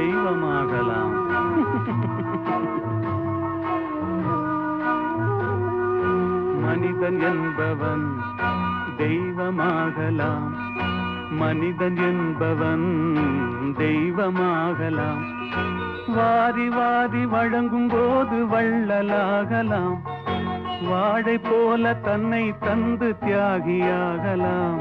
தெய்வமாகலாம். மனிதன் என்பவன் தெய்வமாகலாம். மனிதன் என்பவன் தெய்வமாகலாம். வாரி வாரி வழங்கும் போது வள்ளலாகலாம். வாழை போல தன்னை தந்து தியாகியாகலாம்.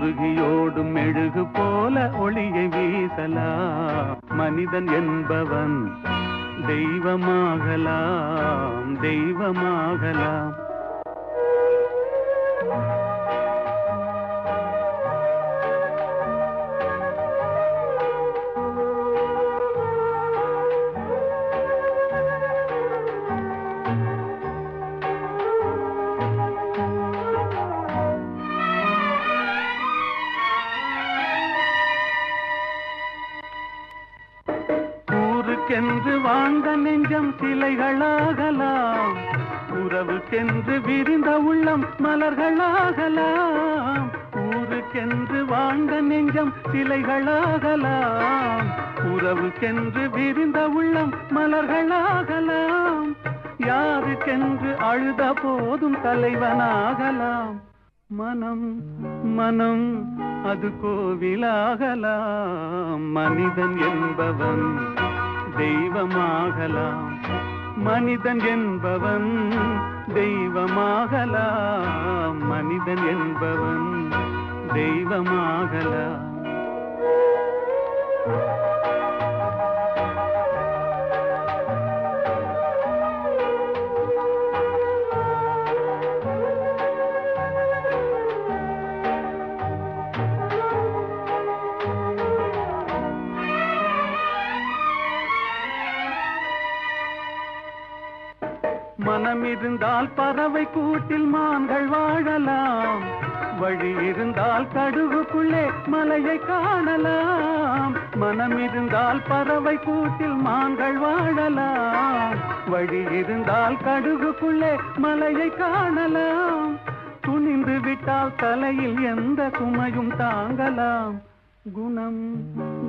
உருகியோடும் மெழுகு போல ஒளியை வீசலாம். மனிதன் என்பவன் தெய்வமாகலாம் தெய்வமாகலாம். ஊருக்கென்று வாழ்ந்த நெஞ்சம் சிலைகளாகலாம். உறவுக்கென்று விரிந்த உள்ளம் மலர்களாகலாம். ஊருக்கென்று வாழ்ந்த நெஞ்சம் சிலைகளாகலாம். உறவுக்கென்று விரிந்த உள்ளம் மலர்களாகலாம். யாருக்கென்று அழுத போதும் தலைவனாகலாம். மனம் மனம் அது கோவிலாகலாம். மனிதன் என்பவன் தெய்வமாகலாம். மனிதன் என்பவன் தெய்வமாகலாம். மனிதன் என்பவன் தெய்வமாகலாம். மனம் இருந்தால் பறவை கூட்டில் மான்கள் வாழலாம். வழி இருந்தால் கடுகுக்குள்ளே மலையை காணலாம். மனம் இருந்தால் பறவை கூட்டில் மான்கள் வாழலாம். வழி இருந்தால் கடுகுக்குள்ளே மலையை காணலாம். துணிந்து விட்டால் தலையில் எந்த சுமையும் தாங்கலாம். குணம்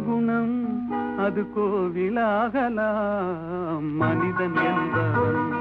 குணம் அது கோவிலாகலாம். மனிதன் என்பவன்